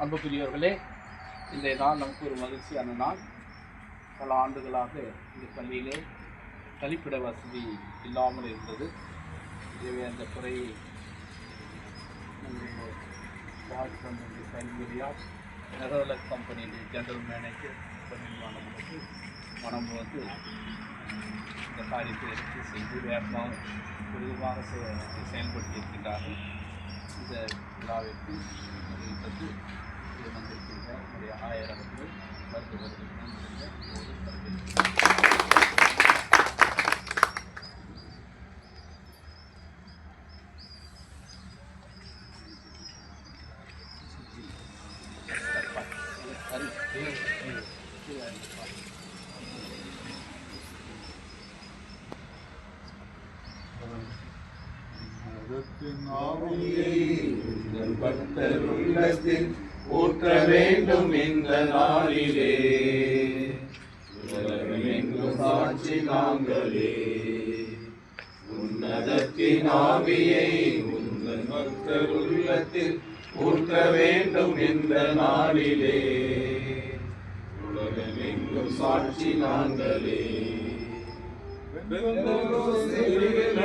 அன்புக்குரியவர்களே இன்றைய நாள் நமக்கு ஒரு மகிழ்ச்சியான நாள். பல ஆண்டுகளாக இந்த பள்ளியிலே கழிப்பிட வசதி இல்லாமல் இருந்தது. எனவே அந்த குறையை நம்முடைய வாட்ஸ்அப் கல்வியா கம்பெனியின் ஜெனரல் மேனேஜர் பணியாளர்களுக்கு மனம் வந்து இந்த காரியத்தை எடுத்து செய்து வேகமாக விரைவாக செ- இந்த விழாவிற்கு அறிவித்தது வந்திருக்கின்ற நம்முடைய ஆயிரவர்கள் ஊற்ற வேண்டும் இந்த நாளிலே. உலகமெங்கும் சாட்சி நாங்களே. உன்னதத்தின் ஆவியை உங்கள் மக்கள் உள்ளத்தில் ஊற்ற வேண்டும் இந்த நாளிலே. உலகமெங்கும் சாட்சி நாங்களே.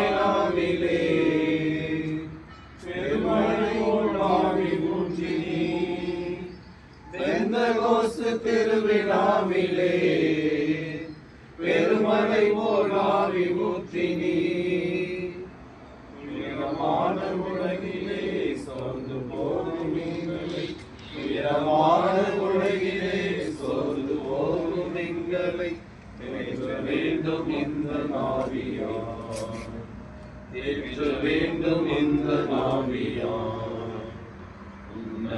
நாளிலே பெருமழையோடாவி ஊற்றினி பெந்தகோஸ்து திருவிழாவிலே பெருமழை போலாவி ஊற்றினி. உயரமான உலகிலே சோர்ந்து போகும் எங்களை உயரமான உலகிலே சோர்ந்து போகும் எங்களை வேண்டும் இந்த தேற்ற வேண்டும் இந்த நாவியார்.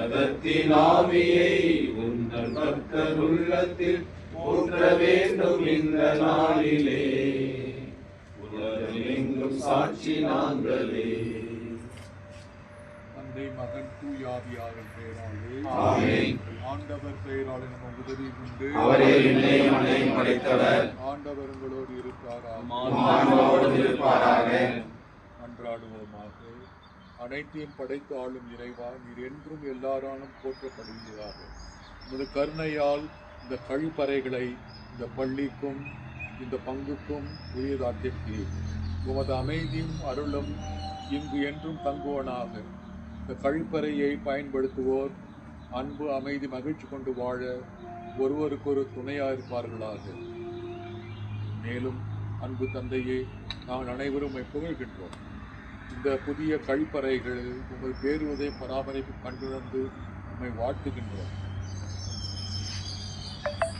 ஆவியை உங்கள் பக்தர் உள்ளத்தில் ஊற்ற வேண்டும் இந்த நாளிலே. உலகமெங்கும் சாட்சி நாங்களே. தந்தை மகன் தூயாவியாரின் பெயராலே. ஆண்டவர் பெயராலே நம்ம உதவி உண்டு. அவரே மண்ணையும் படைத்தவர். ஆண்டவர் உங்களோடு இருப்பாராக. அன்றாடுவோமாக அனைத்தையும் படைத்து ஆளும் இறைவா நீர் என்றும் எல்லாராலும் போற்றப்படுவீராக உமது கருணையால் இந்த கழிப்பறைகளை இந்த பள்ளிக்கும் இந்த பங்குக்கும் உரியதாக்கியிருக்கிறீர். உமது அமைதியும் அருளும் இங்கு என்றும் தங்குவனாக. இந்த கழிப்பறையை பயன்படுத்துவோர் அன்பு அமைதி மகிழ்ச்சி கொண்டு வாழ ஒருவருக்கொரு துணையாக இருப்பார்களாக. மேலும் அன்பு தந்தையே நாங்கள் அனைவரும் புகழ்கின்றோம். இந்த புதிய கழிப்பறைகள் உங்கள் பேருவதை பராமரிப்பு கண்டுணர்ந்து நம்மை வாழ்த்துகின்றோம்.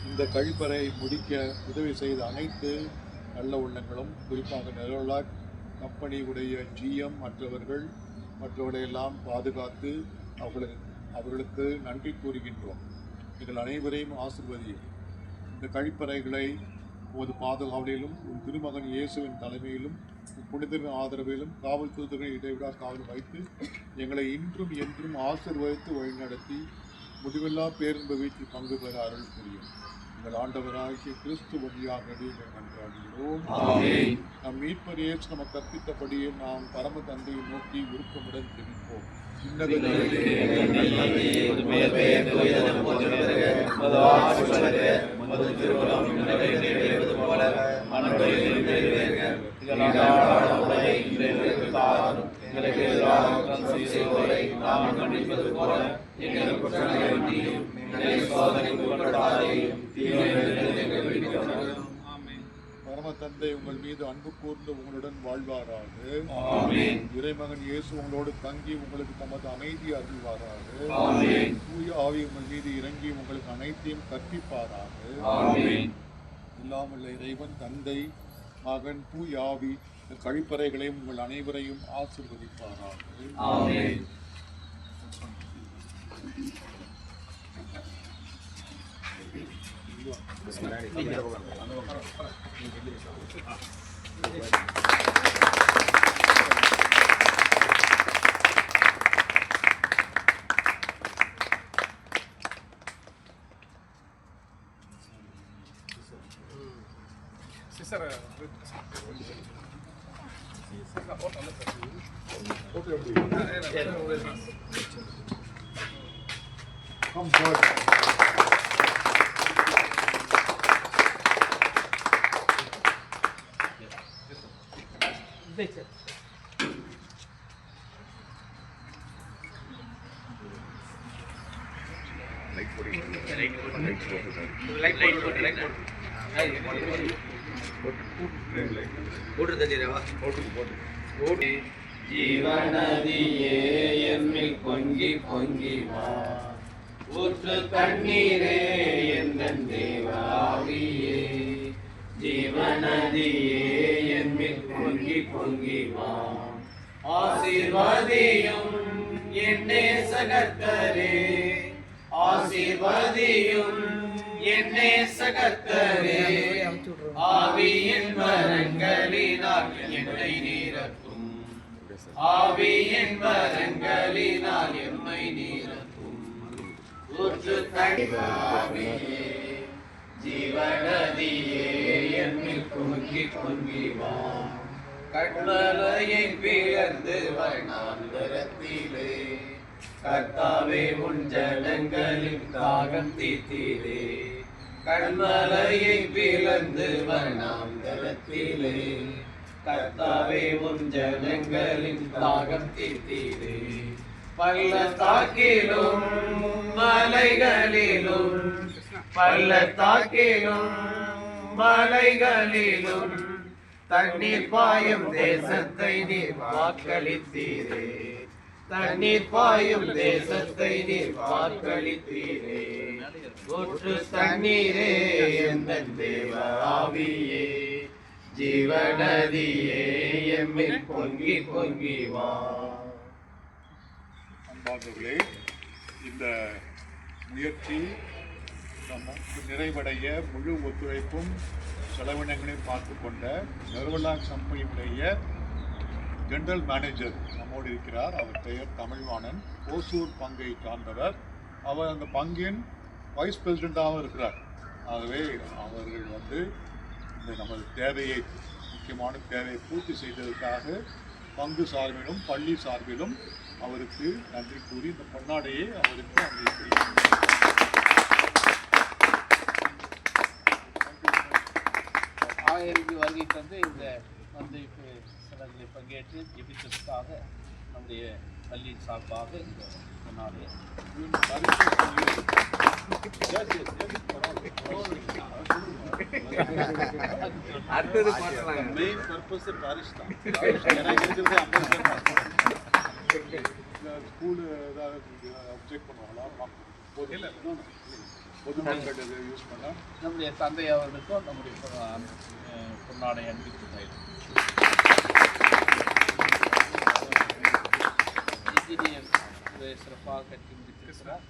இந்த கழிப்பறை முடிக்க உதவி செய்த அனைத்து நல்ல உள்ளங்களும் குறிப்பாக நெரோலா கம்பெனி உடைய ஜிஎம் மற்றவர்கள் மற்றவர்களையெல்லாம் பாதுகாத்து அவர்களை அவர்களுக்கு நன்றி கூறுகின்றோம். நீங்கள் அனைவரையும் ஆசிர்வதியும் இந்த கழிப்பறைகளை உமது பாதுகாவலிலும் உன் திருமகன் இயேசுவின் தலைமையிலும் புனிதரின் ஆதரவிலும் காவல் தூதர்கள் இடைவிடா காவல் வைத்து எங்களை இன்றும் என்றும் ஆசிர்வதித்து வழிநடத்தி முடிவில்லா பேருந்து வீட்டில் பங்கு பெற அருள் புரியும். எங்கள் ஆண்டவராகிய கிறிஸ்து வழியாக மன்றாடுகிறோம் ஆமென். நம் மீட்பர் நமக்கு கற்பித்தபடியே நாம் பரம தந்தையை நோக்கி விருப்பமுடன் ஜெபிப்போம். உங்களை எங்களுக்கு தாரும் எங்களுக்கு எதிராக குற்றம் செய்வோரை நாம் மன்னிப்பது போல எங்கள் குற்றங்களை மன்னியும் எங்களை சோதனைக்கு உட்படுத்தாதேயும் தீமையிலிருந்து எங்களை விடுவித்தருளும். பரம தந்தை உங்கள் மீது அன்பு கூர்ந்து உங்களுடன் வாழ்வாராக. இறைமகன் இயேசு உங்களோடு தங்கி உங்களுக்கு தமது அமைதி அருள்வாராக. தூய ஆவி உங்கள் மீது இறங்கி உங்களுக்கு அனைத்தையும் கற்பிப்பாராக. இல்லாமல் இறைவன் தந்தை மகன் தூய ஆவி கழிப்பறைகளையும் உங்கள் அனைவரையும் ஆசீர்வதிப்பாராக. Kom door. Witte. It. Like for it. Late like for it. Amen. Come forward. ஜீவநதியே எம்மில் பொங்கி பொங்கி வா ஊற்று தண்ணீரே எந்தன் தேவாவியே ஜீவநதியே எம்மில் பொங்கி பொங்கி வா ஆசீர்வாதியும் என்னே சகத்தரே ஆசீர்வாதியும் என்னே சகத்தரே ஆவியின் ஆவியின் வரங்களினால் எம்மை நீரத்தும் ஊற்று தனிவாவியே ஜீவநதியே எம்மில் பொங்கி பொங்கி வா கண்மலையை பிளந்து வண்ணாந்தரத்திலே கர்த்தாவே உன் ஜனங்களின் தாகம் தீத்தீரே கண்மலையை பிளந்து வண்ணாந்தரத்திலே கர்த்தாவே உன் ஜனங்களின் தாகம் தீத்தீரே பள்ளத்தாக்கிலும் மலைகளிலும் பள்ளத்தாக்கிலும் மலைகளிலும் தண்ணீர் பாயும் தேசத்தை நீர் வாக்களித்தீரே. தண்ணீர் பாயும் தேசத்தை நீர் வாக்களித்தீரே. ஒற்று தண்ணீரே எந்த தேவ ஆவியே. ஜீவநதியே எம்மில் பொங்கி பொங்கி வா. அன்பார்ந்தவர்களே இந்த முயற்சி நமக்கு நிறைவடைய முழு ஒத்துழைப்பும் செலவினங்களையும் பார்த்து கொண்ட நெர்வலா கம்பெனியுடைய ஜெனரல் மேனேஜர் நம்மோடு இருக்கிறார். அவர் பெயர் தமிழ்வாணன். ஓசூர் பங்கை சார்ந்தவர். அவர் அந்த பங்கின் வைஸ் பிரசிடெண்ட்டாகவும் இருக்கிறார். ஆகவே அவர்கள் வந்து இந்த நமது தேவையை முக்கியமான தேவையை பூர்த்தி செய்ததற்காக பங்கு சார்பிலும் பள்ளி சார்பிலும் அவருக்கு நன்றி கூறி இந்த பொன்னாடையை அவருக்கு அங்கே ஆயிரத்தி வருகை தந்து இந்த வந்து சிலர்களை பங்கேற்று ஜெபித்ததுக்காக நம்முடைய பள்ளியின் சார்பாக இந்த பொன்னாடை அடுத்தது பார்க்கலாம் மெயின் பர்பஸ் பாரிஷ் தான். ஏன்னா இருக்கிறது ஐம்பது பேர் ஸ்கூலு ஏதாவது அப்செக்ட் பண்ணுவாங்களா? பொது இல்லை பொது மக்கள் இதை யூஸ் பண்ணால் நம்முடைய தந்தை அவர்களுக்கும் நம்முடைய பொன்னாடை இன்ஜினியர் இதை சிறப்பாக கட்டி முடித்திருக்கிறார்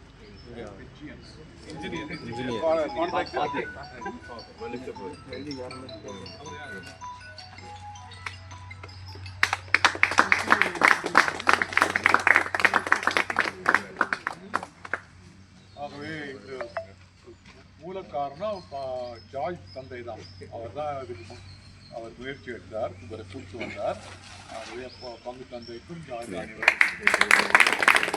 ஆகவே இந்த மூல காரணம் பா- ஜார்ஜ் தந்தை தான் அவர் தான் இதுக்கு மு- அவர் முயற்சி எடுத்தார் இவரை கூப்பிட்டு வந்தார் ஆகவே அப்போ பங்கு தந்தைக்கும் ஜார்ஜ் தாராளமா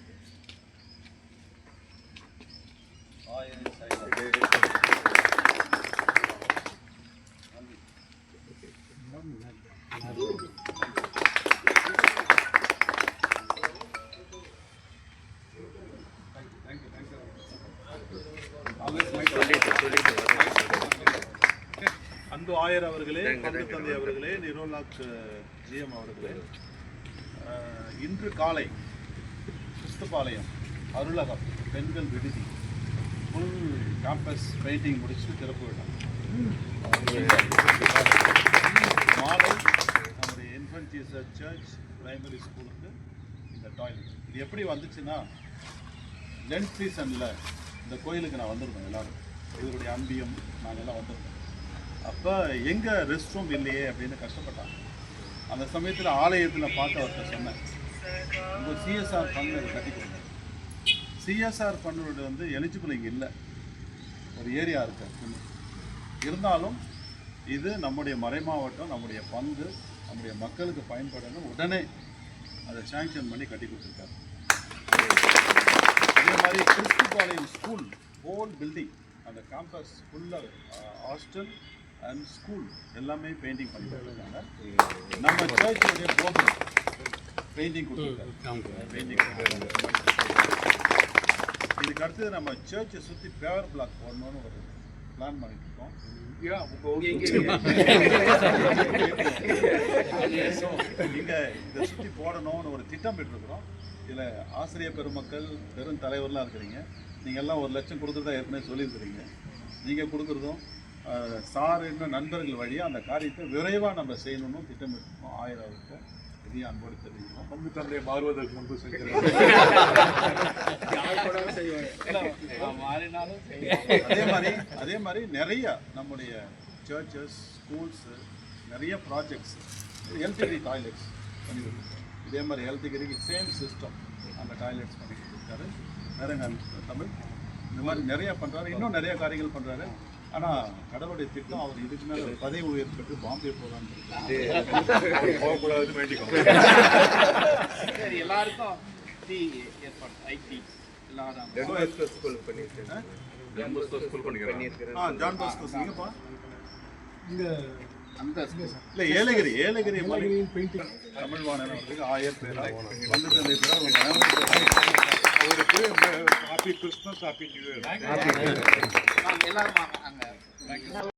அவர்களே பங்கு அவர்களே நிரோலாக் ஜிஎம் அவர்களே. இன்று காலை கிறிஸ்துபாளையம் அருளகம் பெண்கள் விடுதி ஃபுல் கேம்பஸ் பெயிண்டிங் முடிச்சு திறப்பு விழா. மாலை நம்முடைய இன்ஃபன்ட் ஜீசஸ் சர்ச் பிரைமரி ஸ்கூலுக்கு இந்த டாய்லெட் இது எப்படி வந்துச்சுன்னா லென்ட் சீசனில் இந்த கோயிலுக்கு நான் வந்திருந்தேன் எல்லாரும். இவருடைய அம்பியம் நாங்கள் எல்லாம் வந்திருந்தோம் அப்போ எங்கே ரெஸ்ட் ரூம் இல்லையே அப்படின்னு கஷ்டப்பட்டாங்க. அந்த சமயத்தில் ஆலயத்தில் பார்த்து அவர்கிட்ட சொன்னேன் உங்கள் சிஎஸ்ஆர் ஃபண்ட் அதை கட்டி கொடுங்க. சிஎஸ்ஆர் ஃபண்டோட வந்து எலிஜிபிள் இங்கே இல்லை. ஒரு ஏரியா இருக்கு இருந்தாலும் இது நம்முடைய மறைமாவட்டம் நம்முடைய பங்கு நம்முடைய மக்களுக்கு பயன்படணும் உடனே அதை சேங்ஷன் பண்ணி கட்டி கொடுத்துருக்காரு. அதே மாதிரி கிறிஸ்துபாளையம் ஸ்கூல் ஹோல் பில்டிங் அந்த கேம்பஸ் ஃபுல்லாக ஹாஸ்டல் அண்ட் ஸ்கூல் எல்லாமே பெயிண்டிங் பண்ணி கொடுத்துருக்காங்க நம்ம சர்ச்சுடைய கோபுரம் பெயிண்டிங் கொடுத்துருக்காங்க. பெயிண்டிங் இதுக்கு அடுத்தது நம்ம சர்ச்சை சுற்றி பேவர் பிளாக் போடணும்னு ஒரு பிளான் பண்ணிட்டு இருக்கோம் இங்க இதை சுற்றி போடணும்னு ஒரு திட்டமிட்டு இருக்கிறோம் இதில் ஆசிரியர் பெருமக்கள் பெரும் தலைவர்லாம் இருக்கிறீங்க. நீங்கள் எல்லாம் ஒரு லட்சம் கொடுக்குறதா ஏற்கனவே சொல்லியிருக்கிறீங்க. நீங்கள் கொடுக்குறதும் சார் இன்னும் நண்பர்கள் வழியாக அந்த காரியத்தை விரைவாக நம்ம செய்யணும்னு திட்டமிட்டிருக்கோம். ஆயிரம் அவருக்கு இதையும் அன்போடு தெரிவிக்கிறோம். பங்கு தந்தையை மாறுவதற்கு முன்பு அதே மாதிரி அதே மாதிரி நிறைய நம்முடைய சர்ச்சஸ் ஸ்கூல்ஸு நிறைய ப்ராஜெக்ட்ஸ் எல்டிகிரி டாய்லெட்ஸ் பண்ணி கொடுத்துருக்காரு இதே மாதிரி எல்டிகிரிக்கு சேம் சிஸ்டம் அந்த டாய்லெட்ஸ் பண்ணி கொடுத்துருக்காரு நேரங்கள் தமிழ். இந்த மாதிரி நிறைய பண்ணுறாரு இன்னும் நிறைய காரியங்கள் பண்ணுறாரு ஆனால் கடவுளுடைய திட்டம் அவர் இதுக்கு மேலே ஒரு பதவி உயர்வு பெற்று பாம்பே போகலான்னு வேண்டிக்கோங்க. எல்லாருக்கும் டீ ஏற்பாடு ஐடி எல்லாரும். ஸ்கூல் பண்ணியிருக்கேன். ஆ? ஜான் பாஸ்கோ நீங்கப்பா அந்த இல்லை ஏலகிரி ஏலகிரி மாதிரி. பெயிண்டிங் தமிழ் வாணன் அவர்களுக்கு ஆயிரம் பேரா அவருக்கு happy Christmas happy new year எல்லாரும் Thank you.